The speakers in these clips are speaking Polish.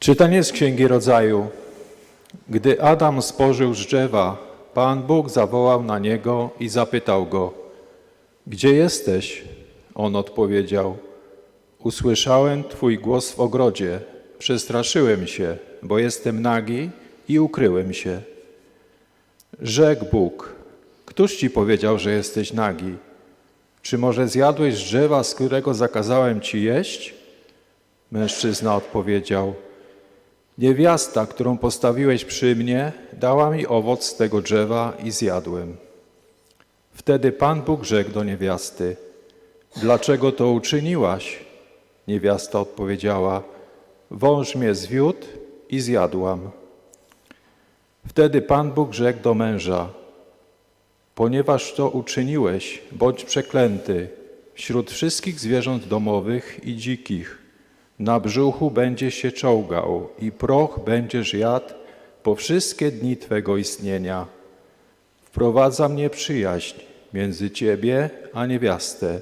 Czytanie z Księgi Rodzaju. Gdy Adam spożył z drzewa, Pan Bóg zawołał na niego i zapytał go: Gdzie jesteś? On odpowiedział: Usłyszałem Twój głos w ogrodzie. Przestraszyłem się, bo jestem nagi i ukryłem się. Rzekł Bóg: Któż ci powiedział, że jesteś nagi? Czy może zjadłeś z drzewa, z którego zakazałem ci jeść? Mężczyzna odpowiedział: Niewiasta, którą postawiłeś przy mnie, dała mi owoc z tego drzewa i zjadłem. Wtedy Pan Bóg rzekł do niewiasty: Dlaczego to uczyniłaś? Niewiasta odpowiedziała: Wąż mnie zwiódł i zjadłam. Wtedy Pan Bóg rzekł do męża: Ponieważ to uczyniłeś, bądź przeklęty wśród wszystkich zwierząt domowych i dzikich. Na brzuchu będziesz się czołgał i proch będziesz jadł po wszystkie dni Twego istnienia. Wprowadza mnie przyjaźń między Ciebie a niewiastę,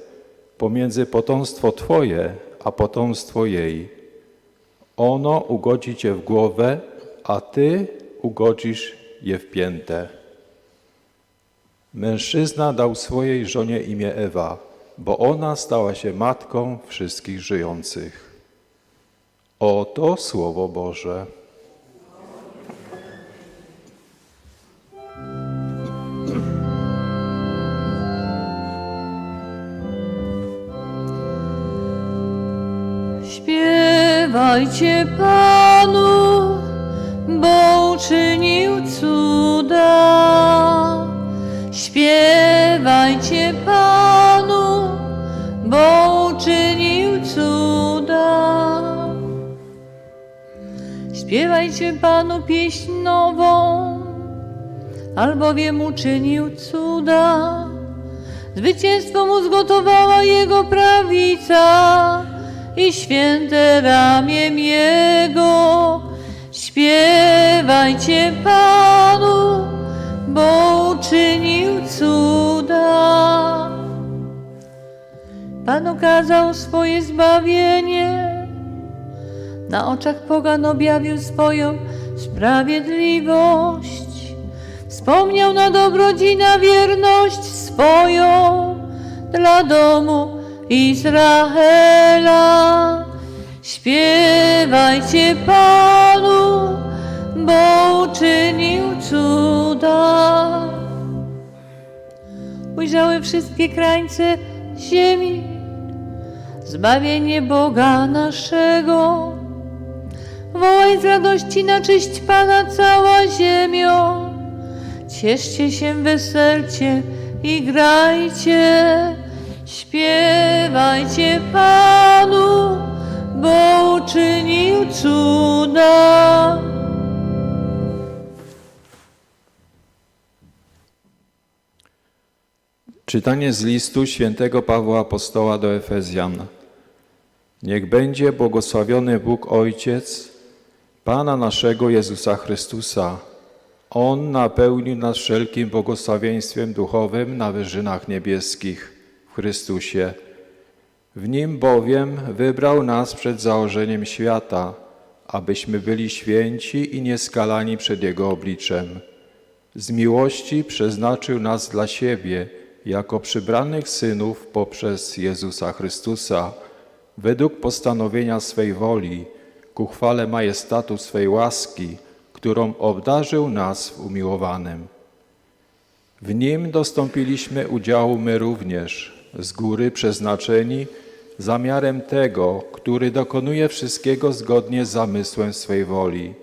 pomiędzy potomstwo Twoje a potomstwo jej. Ono ugodzi Cię w głowę, a Ty ugodzisz je w piętę. Mężczyzna dał swojej żonie imię Ewa, bo ona stała się matką wszystkich żyjących. Oto Słowo Boże. Śpiewajcie Panu, bo uczynił cuda. Śpiewajcie Panu pieśń nową, albowiem uczynił cuda. Zwycięstwo mu zgotowała jego prawica i święte ramię jego. Śpiewajcie Panu, bo uczynił cuda. Pan okazał swoje zbawienie, na oczach pogan objawił swoją sprawiedliwość. Wspomniał na dobrodzina wierność swoją dla domu Izraela. Śpiewajcie Panu, bo uczynił cuda. Ujrzały wszystkie krańce ziemi, zbawienie Boga naszego. Wołaj z radości na cześć Pana cała ziemią. Cieszcie się, weselcie i grajcie. Śpiewajcie Panu, bo uczynił cuda. Czytanie z listu świętego Pawła Apostoła do Efezjan. Niech będzie błogosławiony Bóg Ojciec, Pana naszego Jezusa Chrystusa. On napełnił nas wszelkim błogosławieństwem duchowym na wyżynach niebieskich w Chrystusie. W Nim bowiem wybrał nas przed założeniem świata, abyśmy byli święci i nieskalani przed Jego obliczem. Z miłości przeznaczył nas dla siebie jako przybranych synów poprzez Jezusa Chrystusa, według postanowienia swej woli, ku chwale majestatu swej łaski, którą obdarzył nas w umiłowanym. W Nim dostąpiliśmy udziału my również, z góry przeznaczeni zamiarem tego, który dokonuje wszystkiego zgodnie z zamysłem swej woli,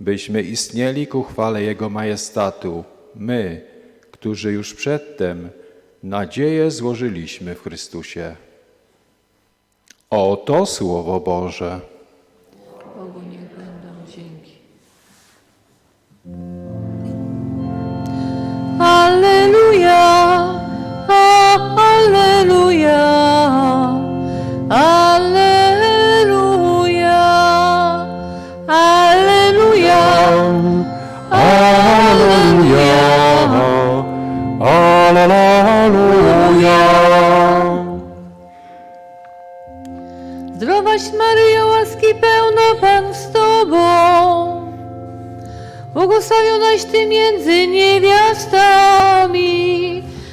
byśmy istnieli ku chwale Jego majestatu, my, którzy już przedtem nadzieję złożyliśmy w Chrystusie. Oto Słowo Boże. Bogu niech będą dzięki. Alleluja, Alleluja, Błogosławionaś Ty między niewiastami.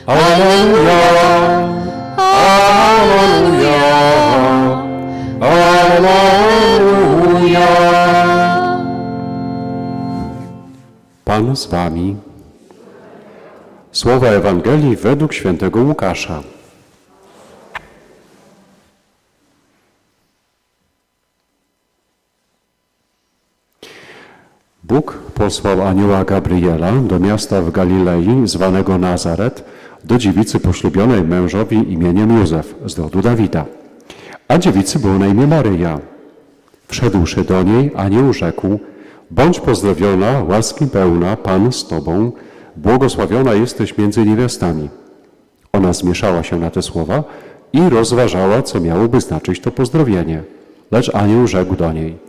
Alleluja! Alleluja! Alleluja! Pan z wami. Słowa Ewangelii według świętego Łukasza. Bóg posłał anioła Gabriela do miasta w Galilei zwanego Nazaret, do dziewicy poślubionej mężowi imieniem Józef z rodu Dawida. A dziewicy było na imię Maryja. Wszedłszy do niej, anioł rzekł, bądź pozdrowiona, łaski pełna, Pan z Tobą, błogosławiona jesteś między niewiastami. Ona zmieszała się na te słowa i rozważała, co miałoby znaczyć to pozdrowienie. Lecz anioł rzekł do niej,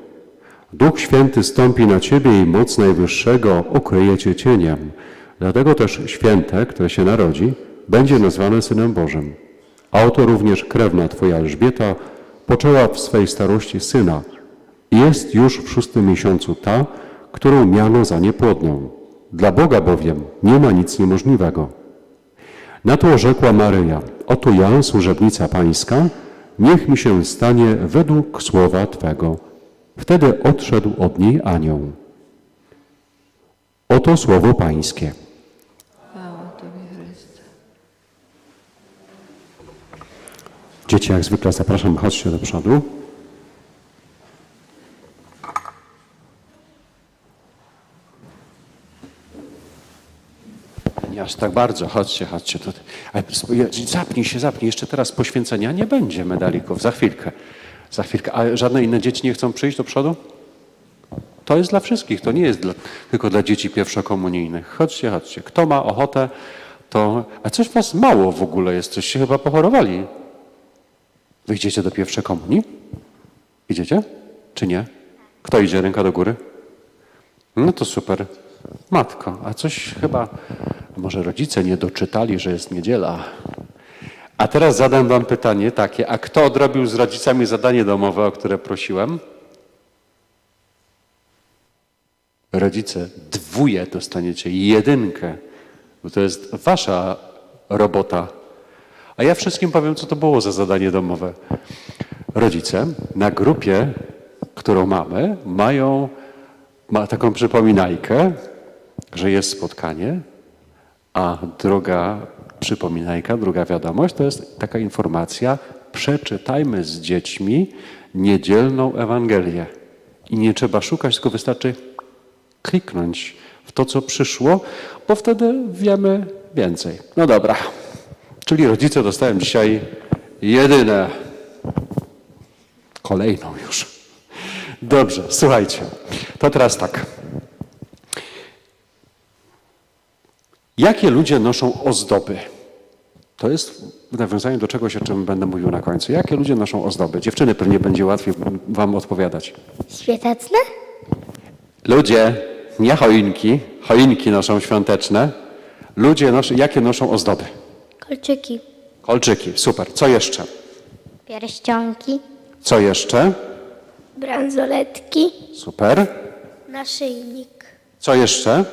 Duch Święty stąpi na ciebie i moc Najwyższego okryje cię cieniem. Dlatego też święte, które się narodzi, będzie nazwane Synem Bożym. A oto również krewna twoja Elżbieta poczęła w swej starości syna i jest już w szóstym miesiącu ta, którą miano za niepłodną. Dla Boga bowiem nie ma nic niemożliwego. Na to rzekła Maryja, oto ja, służebnica pańska, niech mi się stanie według słowa Twego. Wtedy odszedł od niej anioł. Oto słowo pańskie. Dzieci, jak zwykle zapraszam, chodźcie do przodu. Nie aż tak bardzo, chodźcie, chodźcie. Tutaj. Ale zapnij się, zapnij. Jeszcze teraz poświęcenia nie będzie medalików, za chwilkę. Za chwilkę. A żadne inne dzieci nie chcą przyjść do przodu? To jest dla wszystkich, to nie jest dla, tylko dla dzieci pierwszokomunijnych. Chodźcie, chodźcie. Kto ma ochotę, to... A coś was mało w ogóle jest, coś się chyba pochorowali. Wyjdziecie do pierwszej komunii? Idziecie? Czy nie? Kto idzie? Ręka do góry? No to super. Matko, a coś chyba, może rodzice nie doczytali, że jest niedziela. A teraz zadam wam pytanie takie, a kto odrobił z rodzicami zadanie domowe, o które prosiłem? Rodzice, dwóje dostaniecie, jedynkę, bo to jest wasza robota. A ja wszystkim powiem, co to było za zadanie domowe. Rodzice na grupie, którą mamy, mają ma taką przypominajkę, że jest spotkanie, a druga przypominajka, druga wiadomość to jest taka informacja: przeczytajmy z dziećmi niedzielną Ewangelię. I nie trzeba szukać, tylko wystarczy kliknąć w to, co przyszło, bo wtedy wiemy więcej. No dobra. Czyli rodzice dostają dzisiaj jedyne, kolejną już. Dobrze, słuchajcie. To teraz tak. Jakie ludzie noszą ozdoby? To jest w nawiązaniu do czegoś, o czym będę mówił na końcu. Jakie ludzie noszą ozdoby? Dziewczyny pewnie będzie łatwiej wam odpowiadać. Świetecne? Ludzie, nie choinki, choinki noszą świąteczne. Ludzie, noszą, jakie noszą ozdoby? Kolczyki. Kolczyki, super. Co jeszcze? Pierścionki. Co jeszcze? Bransoletki. Super. Naszyjnik. Co jeszcze?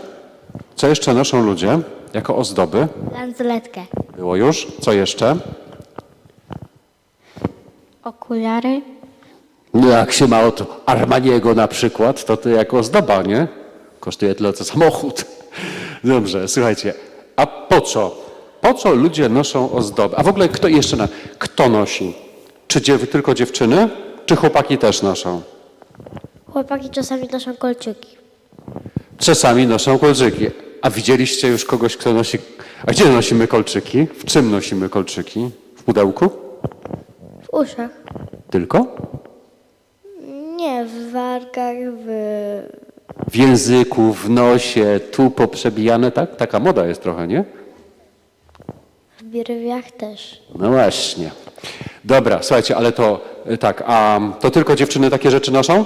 Co jeszcze noszą ludzie jako ozdoby? Bransoletkę. Było już. Co jeszcze? Okulary. No jak się ma od Armaniego na przykład, to to jako ozdoba, nie? Kosztuje tyle co samochód. Dobrze, słuchajcie. A po co? Po co ludzie noszą ozdoby? A w ogóle kto jeszcze na, kto nosi? Czy dziew, tylko dziewczyny? Czy chłopaki też noszą? Chłopaki czasami noszą kolczyki. Czasami noszą kolczyki. A widzieliście już kogoś, kto nosi... A gdzie nosimy kolczyki? W czym nosimy kolczyki? W pudełku? W uszach. Tylko? Nie, w wargach, w w języku, w nosie, tu poprzebijane, tak? Taka moda jest trochę, nie? W birwiach też. No właśnie. Dobra, słuchajcie, ale to tak, a to tylko dziewczyny takie rzeczy noszą?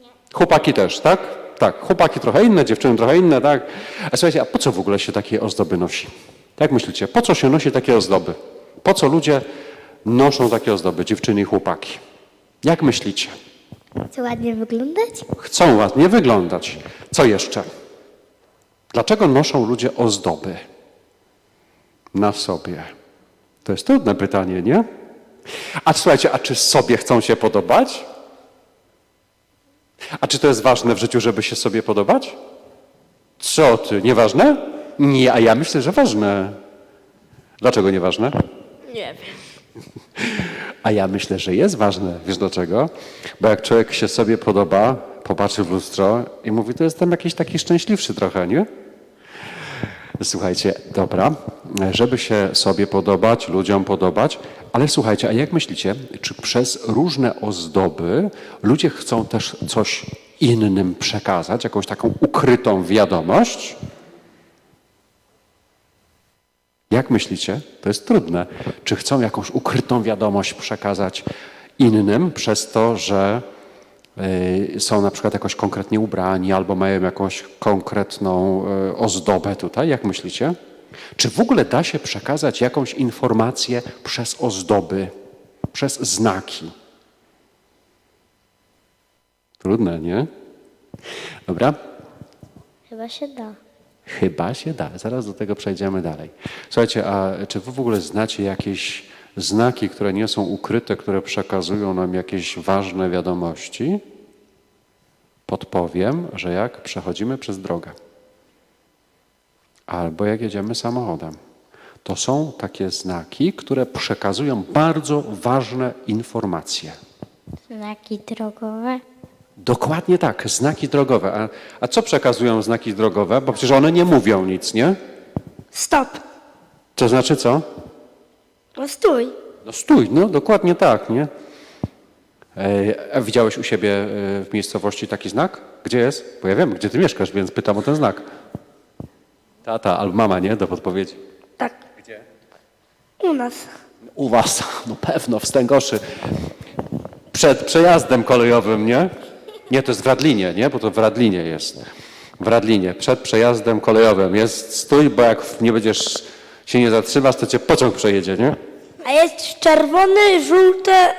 Nie. Chłopaki też, tak? Tak, chłopaki trochę inne, dziewczyny trochę inne, tak? A słuchajcie, a po co w ogóle się takie ozdoby nosi? Jak myślicie, po co się nosi takie ozdoby? Po co ludzie noszą takie ozdoby, dziewczyny i chłopaki? Jak myślicie? Chce ładnie wyglądać? Chcą ładnie wyglądać. Co jeszcze? Dlaczego noszą ludzie ozdoby na sobie? To jest trudne pytanie, nie? A słuchajcie, a czy sobie chcą się podobać? A czy to jest ważne w życiu, żeby się sobie podobać? Co ty, nieważne? Nie, a ja myślę, że ważne. Dlaczego nieważne? Nie wiem. A ja myślę, że jest ważne. Wiesz dlaczego? Bo jak człowiek się sobie podoba, popatrzy w lustro i mówi, to jestem jakiś taki szczęśliwszy trochę, nie? Słuchajcie, dobra, żeby się sobie podobać, ludziom podobać, ale słuchajcie, a jak myślicie, czy przez różne ozdoby ludzie chcą też coś innym przekazać, jakąś taką ukrytą wiadomość? Jak myślicie? To jest trudne. Czy chcą jakąś ukrytą wiadomość przekazać innym przez to, że są na przykład jakoś konkretnie ubrani albo mają jakąś konkretną y, ozdobę tutaj? Jak myślicie? Czy w ogóle da się przekazać jakąś informację przez ozdoby, przez znaki? Trudne, nie? Dobra, Chyba się da. Chyba się da. Zaraz do tego przejdziemy dalej. Słuchajcie, a czy wy w ogóle znacie jakieś znaki, które nie są ukryte, które przekazują nam jakieś ważne wiadomości? Podpowiem, że jak przechodzimy przez drogę albo jak jedziemy samochodem, to są takie znaki, które przekazują bardzo ważne informacje. Znaki drogowe. Dokładnie tak, znaki drogowe. A, a co przekazują znaki drogowe? Bo przecież one nie mówią nic, nie? Stop. To znaczy co? No stój. No stój, no dokładnie tak, nie? E, widziałeś u siebie e, w miejscowości taki znak? Gdzie jest? Bo ja wiem, gdzie ty mieszkasz, więc pytam o ten znak. Tata albo mama, nie? Do podpowiedzi. Tak. Gdzie? U nas. U was, no pewno, w Stęgoszy. Przed przejazdem kolejowym, nie? Nie, to jest w Radlinie, nie? Bo to w Radlinie jest. W Radlinie, przed przejazdem kolejowym. Jest stój, bo jak nie będziesz się nie zatrzymasz, to cię pociąg przejedzie, nie? A jest czerwone, żółte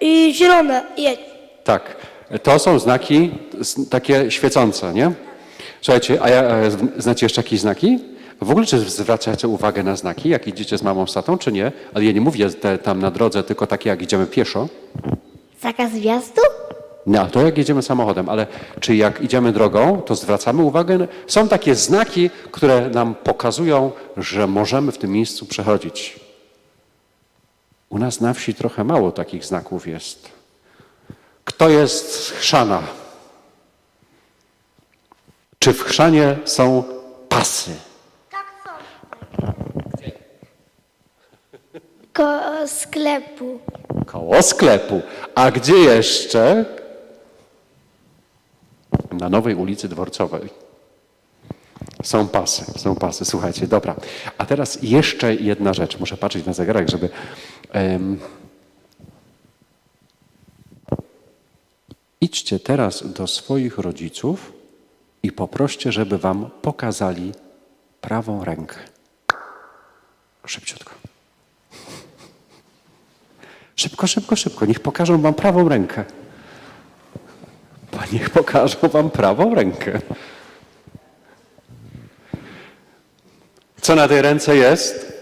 i zielone. Jedź. Tak, to są znaki takie świecące, nie? Słuchajcie, a ja, e, znacie jeszcze jakieś znaki? W ogóle czy zwracacie uwagę na znaki, jak idziecie z mamą z tatą, czy nie? Ale ja nie mówię te, tam na drodze, tylko takie jak idziemy pieszo. Zakaz wjazdu? No, to jak jedziemy samochodem, ale czy jak idziemy drogą, to zwracamy uwagę. Są takie znaki, które nam pokazują, że możemy w tym miejscu przechodzić. U nas na wsi trochę mało takich znaków jest. Kto jest z chrzana? Czy w chrzanie są pasy? Ko sklepu. Koło sklepu. A gdzie jeszcze? Na Nowej ulicy Dworcowej. Są pasy, są pasy. Słuchajcie, dobra. A teraz jeszcze jedna rzecz. Muszę patrzeć na zegarek, żeby... em, Idźcie teraz do swoich rodziców i poproście, żeby wam pokazali prawą rękę. Szybciutko. Szybko, szybko, szybko. Niech pokażą wam prawą rękę. Niech pokażą wam prawą rękę. Co na tej ręce jest?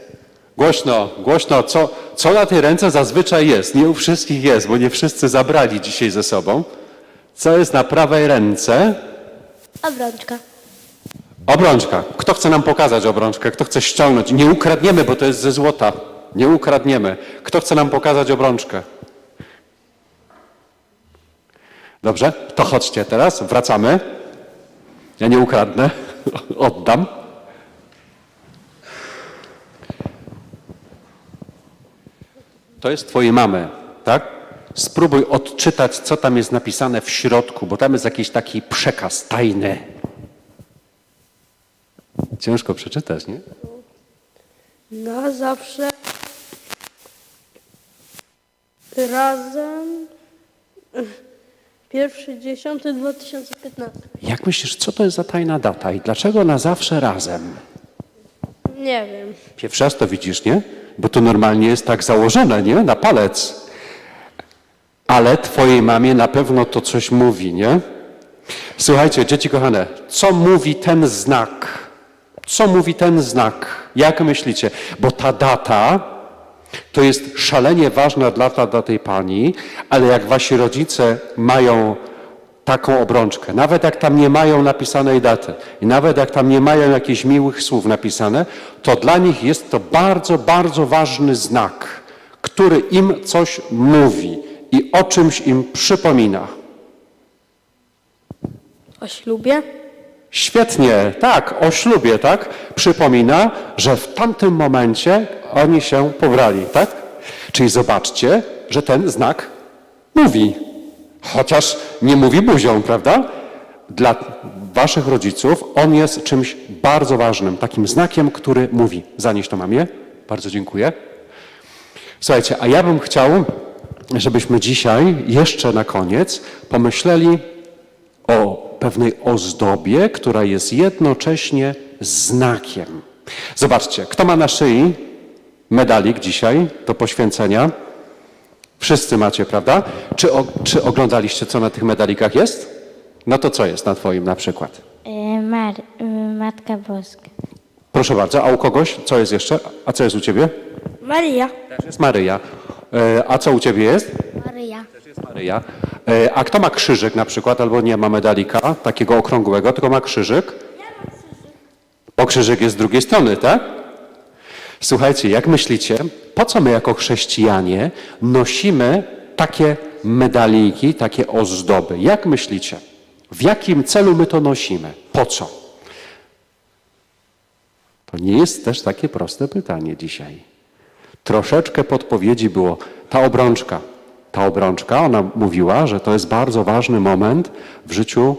Głośno, głośno. Co, co na tej ręce zazwyczaj jest? Nie u wszystkich jest, bo nie wszyscy zabrali dzisiaj ze sobą. Co jest na prawej ręce? Obrączka. Obrączka. Kto chce nam pokazać obrączkę? Kto chce ściągnąć? Nie ukradniemy, bo to jest ze złota. Nie ukradniemy. Kto chce nam pokazać obrączkę? Dobrze, to chodźcie teraz, wracamy. Ja nie ukradnę, oddam. To jest twojej mamy, tak? Spróbuj odczytać, co tam jest napisane w środku, bo tam jest jakiś taki przekaz tajny. Ciężko przeczytać, nie? Na zawsze. Razem. Pierwszy dziesiąty 2015. Jak myślisz, co to jest za tajna data i dlaczego na zawsze razem? Nie wiem. Pierwszy raz to widzisz, nie? Bo to normalnie jest tak założone, nie? Na palec. Ale twojej mamie na pewno to coś mówi, nie? Słuchajcie, dzieci kochane, co mówi ten znak? Co mówi ten znak? Jak myślicie? Bo ta data to jest szalenie ważna data dla tej pani, ale jak wasi rodzice mają taką obrączkę, nawet jak tam nie mają napisanej daty i nawet jak tam nie mają jakichś miłych słów napisane, to dla nich jest to bardzo, bardzo ważny znak, który im coś mówi i o czymś im przypomina. O ślubie? Świetnie, tak, o ślubie, tak? Przypomina, że w tamtym momencie oni się pobrali, tak? Czyli zobaczcie, że ten znak mówi. Chociaż nie mówi buzią, prawda? Dla waszych rodziców on jest czymś bardzo ważnym, takim znakiem, który mówi. Zanieś to mamie. Bardzo dziękuję. Słuchajcie, a ja bym chciał, żebyśmy dzisiaj jeszcze na koniec pomyśleli o pewnej ozdobie, która jest jednocześnie znakiem. Zobaczcie, kto ma na szyi medalik dzisiaj do poświęcenia? Wszyscy macie, prawda? Czy, o, czy oglądaliście, co na tych medalikach jest? No to co jest na Twoim na przykład? Y, Mar, y, Matka Boska. Proszę bardzo, a u kogoś co jest jeszcze? A co jest u Ciebie? Maria. Też jest Maryja. E, A co u Ciebie jest? Maryja. Maryja. E, A kto ma krzyżyk na przykład, albo nie ma medalika takiego okrągłego, tylko ma krzyżyk? Bo krzyżyk jest z drugiej strony, tak? Słuchajcie, jak myślicie, po co my jako chrześcijanie nosimy takie medaliki, takie ozdoby? Jak myślicie? W jakim celu my to nosimy? Po co? To nie jest też takie proste pytanie dzisiaj. Troszeczkę podpowiedzi było. Ta obrączka, ta obrączka, ona mówiła, że to jest bardzo ważny moment w życiu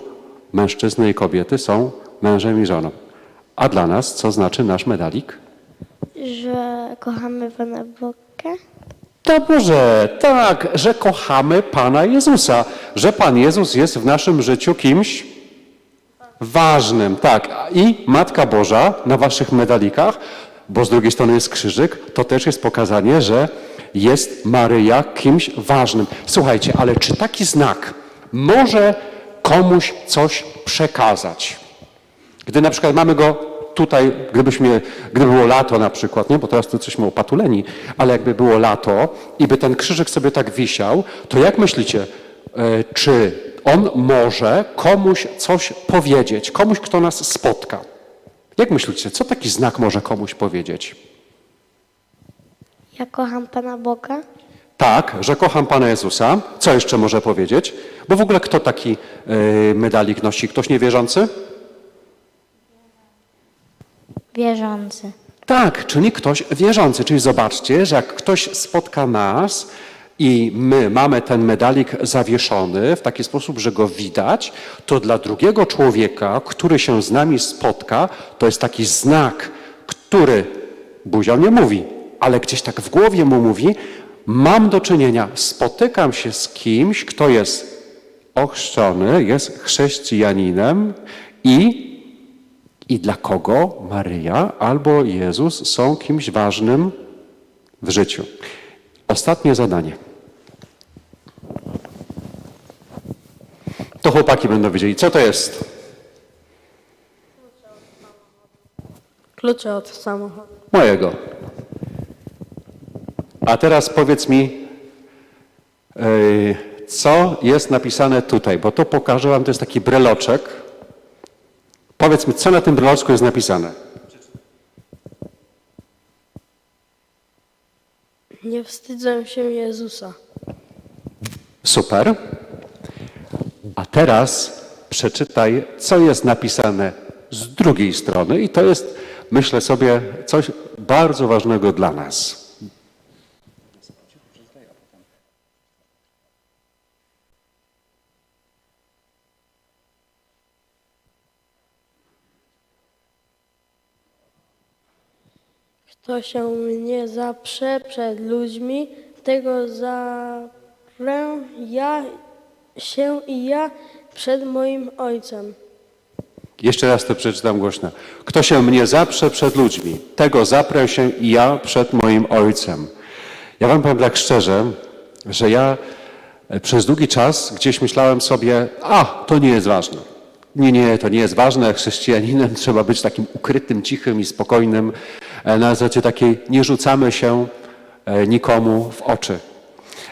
mężczyzny i kobiety, są mężem i żoną. A dla nas, co znaczy nasz medalik? Że kochamy Pana Boga. Dobrze, tak, że kochamy Pana Jezusa, że Pan Jezus jest w naszym życiu kimś ważnym, tak. I Matka Boża na waszych medalikach, bo z drugiej strony jest krzyżyk, to też jest pokazanie, że jest Maryja kimś ważnym. Słuchajcie, ale czy taki znak może komuś coś przekazać? Gdy na przykład mamy go tutaj, gdybyśmy, gdyby było lato na przykład, nie, bo teraz tu jesteśmy opatuleni, ale jakby było lato i by ten krzyżyk sobie tak wisiał, to jak myślicie, e, czy on może komuś coś powiedzieć, komuś, kto nas spotka? Jak myślicie, co taki znak może komuś powiedzieć? Ja kocham Pana Boga. Tak, że kocham Pana Jezusa. Co jeszcze może powiedzieć? Bo w ogóle kto taki e, medalik nosi? Ktoś niewierzący? Wierzący. Tak, czyli ktoś wierzący. Czyli zobaczcie, że jak ktoś spotka nas i my mamy ten medalik zawieszony w taki sposób, że go widać, to dla drugiego człowieka, który się z nami spotka, to jest taki znak, który buzią nie mówi, ale gdzieś tak w głowie mu mówi, mam do czynienia, spotykam się z kimś, kto jest ochrzczony, jest chrześcijaninem i i dla kogo Maryja albo Jezus są kimś ważnym w życiu. Ostatnie zadanie. To chłopaki będą wiedzieli, co to jest. Klucze od samochodu. Mojego. A teraz powiedz mi, co jest napisane tutaj, bo to pokażę wam, to jest taki breloczek. Powiedz mi, co na tym breloczku jest napisane. Nie wstydzę się Jezusa. Super. A teraz przeczytaj, co jest napisane z drugiej strony, i to jest, myślę sobie, coś bardzo ważnego dla nas. Kto się mnie zaprze przed ludźmi, tego zaprę ja się i ja przed moim Ojcem. Jeszcze raz to przeczytam głośno. Kto się mnie zaprze przed ludźmi, tego zaprę się i ja przed moim Ojcem. Ja wam powiem tak szczerze, że ja e, przez długi czas gdzieś myślałem sobie, a, to nie jest ważne. Nie, nie, to nie jest ważne. Chrześcijaninem trzeba być takim ukrytym, cichym i spokojnym. E, Na zasadzie takiej nie rzucamy się e, nikomu w oczy.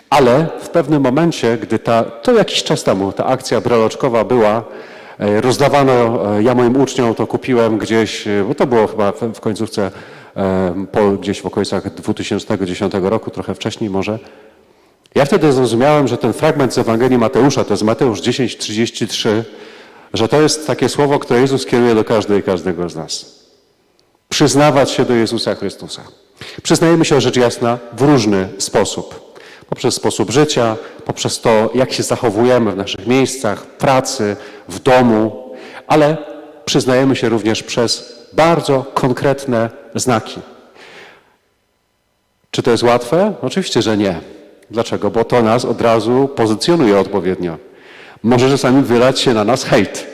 Ale w pewnym momencie, gdy ta, to jakiś czas temu ta akcja breloczkowa była, e, rozdawano, ja moim uczniom to kupiłem gdzieś, bo to było chyba w, końcówce, po, gdzieś w okolicach 2010 roku, trochę wcześniej może. Ja wtedy zrozumiałem, że ten fragment z Ewangelii Mateusza, to jest Mateusz 10:33, że to jest takie słowo, które Jezus kieruje do każdej i każdego z nas przyznawać się do Jezusa Chrystusa. Przyznajemy się rzecz jasna w różny sposób. Poprzez sposób życia, poprzez to, jak się zachowujemy w naszych miejscach, pracy, w domu, ale przyznajemy się również przez bardzo konkretne znaki. Czy to jest łatwe? Oczywiście, że nie. Dlaczego? Bo to nas od razu pozycjonuje odpowiednio. Może czasami wylać się na nas hejt.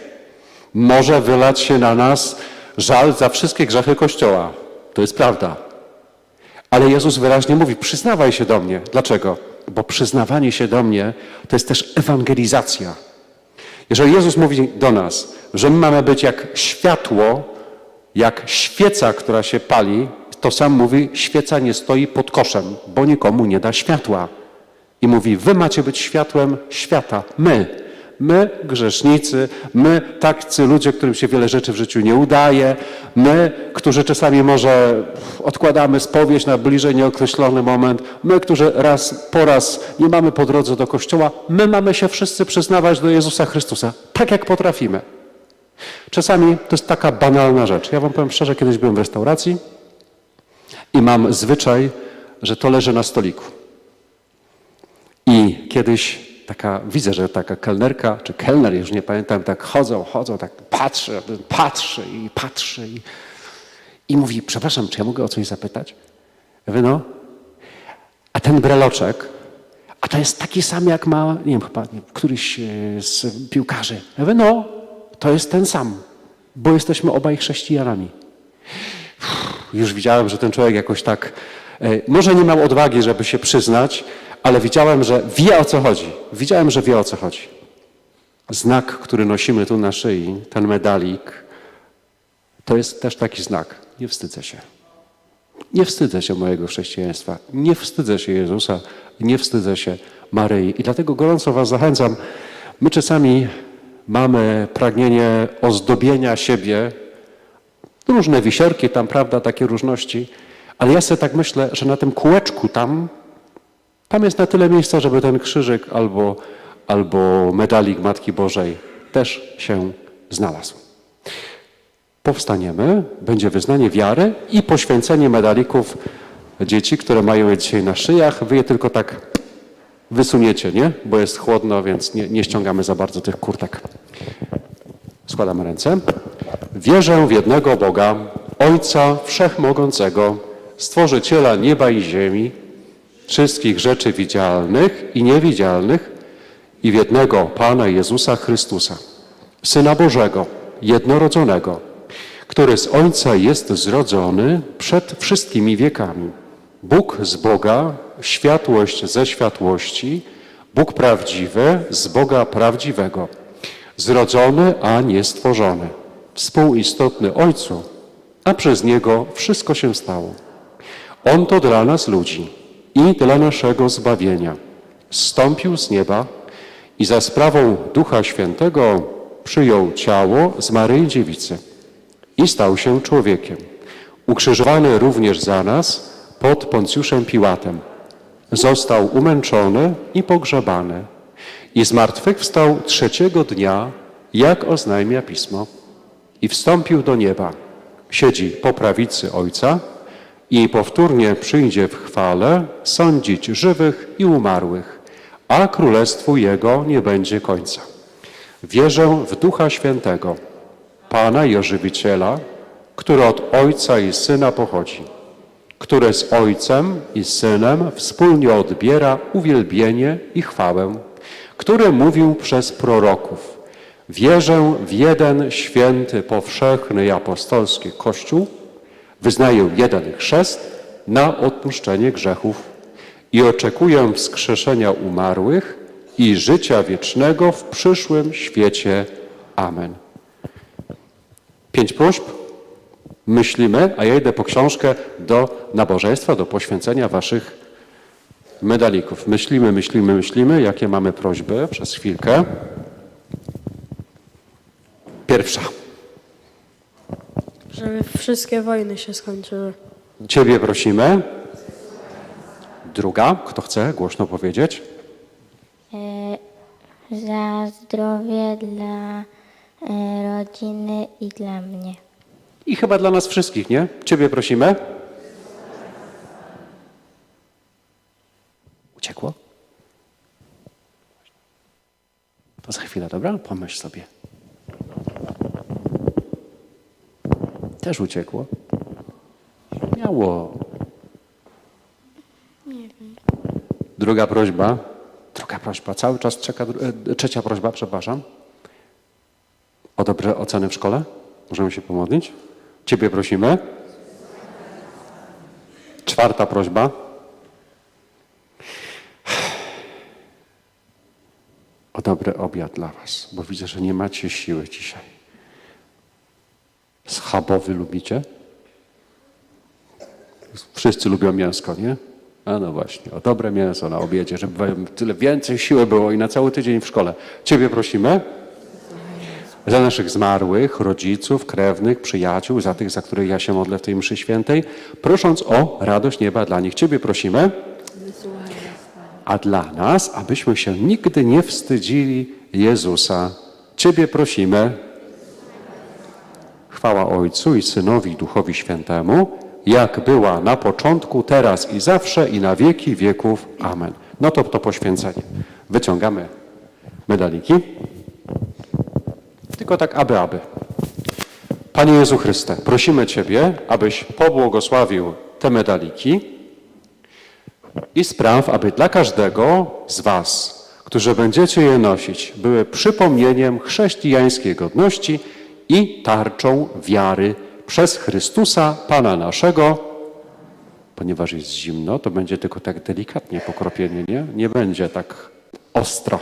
Może wylać się na nas żal za wszystkie grzechy Kościoła. To jest prawda. Ale Jezus wyraźnie mówi: przyznawaj się do mnie. Dlaczego? Bo przyznawanie się do mnie to jest też ewangelizacja. Jeżeli Jezus mówi do nas, że my mamy być jak światło, jak świeca, która się pali, to sam mówi: świeca nie stoi pod koszem, bo nikomu nie da światła. I mówi: Wy macie być światłem świata. My. My, grzesznicy, my, tacy ludzie, którym się wiele rzeczy w życiu nie udaje, my, którzy czasami może odkładamy spowiedź na bliżej nieokreślony moment, my, którzy raz po raz nie mamy po drodze do kościoła, my mamy się wszyscy przyznawać do Jezusa Chrystusa, tak jak potrafimy. Czasami to jest taka banalna rzecz. Ja wam powiem szczerze, kiedyś byłem w restauracji i mam zwyczaj, że to leży na stoliku. I kiedyś taka, widzę, że taka kelnerka, czy kelner, już nie pamiętam, tak chodzą, chodzą, tak patrzy, patrzy i patrzy i, i mówi, przepraszam, czy ja mogę o coś zapytać? Ja mówię, no. A ten breloczek, a to jest taki sam, jak ma, nie wiem, chyba któryś e, z piłkarzy. Ja mówię, no, to jest ten sam, bo jesteśmy obaj chrześcijanami. Już widziałem, że ten człowiek jakoś tak, e, może nie miał odwagi, żeby się przyznać, ale widziałem, że wie o co chodzi. Widziałem, że wie o co chodzi. Znak, który nosimy tu na szyi, ten medalik, to jest też taki znak. Nie wstydzę się. Nie wstydzę się mojego chrześcijaństwa. Nie wstydzę się Jezusa. Nie wstydzę się Maryi. I dlatego gorąco Was zachęcam. My czasami mamy pragnienie ozdobienia siebie różne wisiorki tam, prawda, takie różności. Ale ja sobie tak myślę, że na tym kółeczku tam, tam jest na tyle miejsca, żeby ten krzyżyk albo, albo medalik Matki Bożej też się znalazł. Powstaniemy, będzie wyznanie wiary i poświęcenie medalików dzieci, które mają je dzisiaj na szyjach. Wy je tylko tak wysuniecie, nie? Bo jest chłodno, więc nie, nie ściągamy za bardzo tych kurtek. Składamy ręce. Wierzę w jednego Boga, Ojca Wszechmogącego, Stworzyciela nieba i ziemi, wszystkich rzeczy widzialnych i niewidzialnych i w jednego Pana Jezusa Chrystusa, Syna Bożego, jednorodzonego, który z Ojca jest zrodzony przed wszystkimi wiekami. Bóg z Boga, światłość ze światłości, Bóg prawdziwy z Boga prawdziwego, zrodzony, a nie stworzony, współistotny Ojcu, a przez Niego wszystko się stało. On to dla nas ludzi i dla naszego zbawienia zstąpił z nieba i za sprawą Ducha Świętego przyjął ciało z Maryi Dziewicy i stał się człowiekiem. Ukrzyżowany również za nas pod Poncjuszem Piłatem. Został umęczony i pogrzebany i zmartwychwstał trzeciego dnia, jak oznajmia Pismo, i wstąpił do nieba. Siedzi po prawicy Ojca i powtórnie przyjdzie w chwale sądzić żywych i umarłych, a królestwu Jego nie będzie końca. Wierzę w Ducha Świętego, Pana i Ożywiciela, który od Ojca i Syna pochodzi, które z Ojcem i Synem wspólnie odbiera uwielbienie i chwałę, który mówił przez proroków. Wierzę w jeden święty, powszechny i apostolski Kościół, wyznaję jeden chrzest na odpuszczenie grzechów i oczekuję wskrzeszenia umarłych i życia wiecznego w przyszłym świecie. Amen. Pięć próśb. Myślimy, a ja idę po książkę do nabożeństwa, do poświęcenia waszych medalików. Myślimy, myślimy, myślimy, jakie mamy prośby przez chwilkę. Pierwsza. Żeby wszystkie wojny się skończyły. Ciebie prosimy. Druga, kto chce głośno powiedzieć? E, za zdrowie dla e, rodziny i dla mnie. I chyba dla nas wszystkich, nie? Ciebie prosimy. Uciekło? To za chwilę, dobra? Pomyśl sobie. Też uciekło? Miało. Druga prośba. Druga prośba. Cały czas czeka. e, Trzecia prośba, przepraszam. O dobre oceny w szkole? Możemy się pomodlić? Ciebie prosimy. Czwarta prośba. O dobry obiad dla Was, bo widzę, że nie macie siły dzisiaj. Schabowy lubicie? Wszyscy lubią mięsko, nie? A no właśnie, o dobre mięso na obiedzie, żeby tyle więcej siły było i na cały tydzień w szkole. Ciebie prosimy za naszych zmarłych, rodziców, krewnych, przyjaciół, za tych, za których ja się modlę w tej mszy świętej, prosząc o radość nieba dla nich. Ciebie prosimy, a dla nas, abyśmy się nigdy nie wstydzili Jezusa. Ciebie prosimy. Chwała Ojcu i Synowi Duchowi Świętemu, jak była na początku, teraz i zawsze i na wieki wieków. Amen. No to to poświęcenie. Wyciągamy medaliki. Tylko tak aby, aby. Panie Jezu Chryste, prosimy Ciebie, abyś pobłogosławił te medaliki i spraw, aby dla każdego z Was, którzy będziecie je nosić, były przypomnieniem chrześcijańskiej godności i tarczą wiary przez Chrystusa, Pana naszego. Ponieważ jest zimno, to będzie tylko tak delikatnie pokropienie, nie? Nie będzie tak ostro.